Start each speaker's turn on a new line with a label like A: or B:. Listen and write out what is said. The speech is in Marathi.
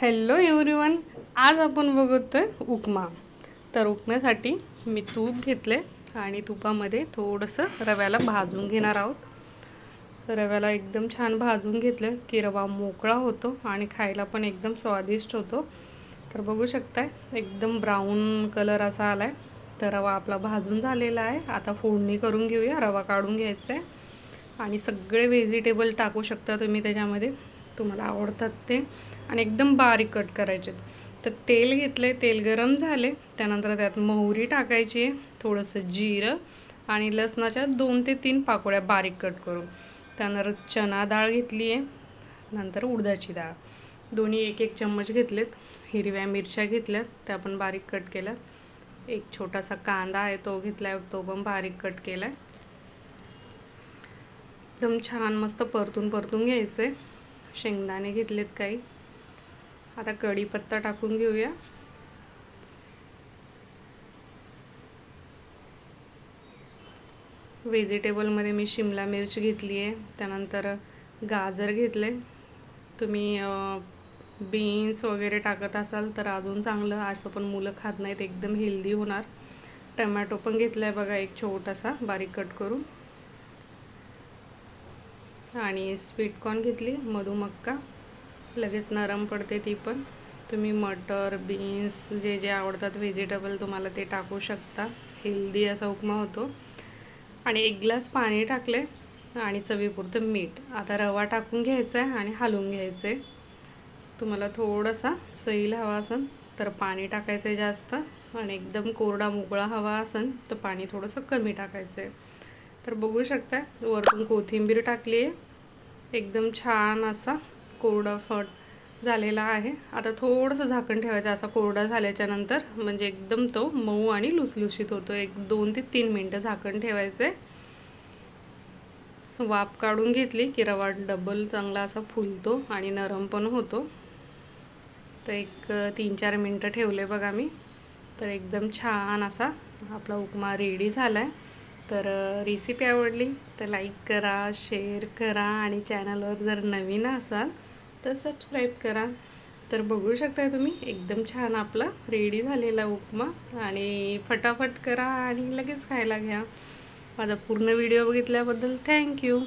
A: हॅलो एव्हरीवन आज आपण बघतोय उपमा. तर उपम्यासाठी मी तूप घेतले आणि तुपामध्ये थोडंसं रव्याला भाजून घेणार आहोत. रव्याला एकदम छान भाजून घेतलं. की रवा मोकळा होतो आणि खायला पण एकदम स्वादिष्ट होतो. तर बघू शकताय एकदम ब्राऊन कलर असा आला आहे तर रवा आपला भाजून झालेला आहे. आता फोडणी करून घेऊया. रवा काढून घ्यायचा आहे. आणि सगळे व्हेजिटेबल टाकू शकता तुम्ही त्याच्यामध्ये. तुम्हाला आवडतात ते. आणि एकदम बारीक कट करायचे तर तेल घेतले तेल गरम झाले त्यानंतर त्यात मोहरी टाकायची आहे थोडंसं जिरं आणि लसणाच्या दोन ते तीन पाकोळ्या बारीक कट करून. त्यानंतर चना डाळ घेतली आहे नंतर उडदाची डाळ. दोन्ही एक एक चम्मच घेतलेत. हिरव्या मिरच्या घेतल्यात त्या पण बारीक कट केल्यात. एक छोटासा कांदा आहे तो घेतला आहे तो पण बारीक कट केला आहे एकदम छान मस्त परतून परतून घ्यायचं आहे शेंगदाणे घेतलेत काही. आता कढीपत्ता टाकून घेऊया. व्हेजिटेबलमध्ये मी शिमला मिरची घेतली आहे. त्यानंतर गाजर घेतले तुम्ही बीन्स वगैरे टाकत असाल तर अजून चांगलं. असं पण मुलं खात नाहीत. एकदम हेल्दी होणार. टमॅटो पण घेतला आहे बघा एक छोटासा बारीक कट करून. आणि स्वीटकॉर्न घेतली मधुमक्का. लगेच नरम पडते ती पण. तुम्ही मटर बीन्स जे जे आवडतात व्हेजिटेबल तुम्हाला ते टाकू शकता. हेल्दी असा उपमा होतो. आणि एक ग्लास पाणी टाकले आणि चवीपुरतं मीठ. आता रवा टाकून घ्यायचा आहे आणि हलवून घ्यायचं आहे तुम्हाला थोडासा सैल हवा असेल तर पाणी टाकायचं आहे जास्त. आणि एकदम कोरडा मोकळा हवा असेल तर पाणी थोडंसं कमी टाकायचं आहे तर बघू शकता वरतून कोथिंबीर टाकली आहे एकदम छान असा कोरडा फट झालेला आहे. आता थोडंसं झाकण ठेवायचं असा कोरडा झाल्याच्यानंतर म्हणजे एकदम तो मऊ आणि लुसलुशीत होतो. एक दोन ते तीन मिनटं झाकण ठेवायचं आहे वाफ काढून घेतली की रवा डबल चांगला असा फुलतो आणि नरम पण होतो. तर एक तीन चार मिनटं ठेवले बघा मी. तर एकदम छान असा आपला उपमा रेडी झाला आहे तर रेसिपी आवडली तर लाईक करा शेअर करा आणि चॅनलवर जर नवीन असाल तर सबस्क्राईब करा. तर बघू शकता तुम्ही एकदम छान आपला रेडी झालेला उपमा आणि फटाफट करा आणि लगेच खायला घ्या. माझा पूर्ण व्हिडिओ बघितल्याबद्दल थँक्यू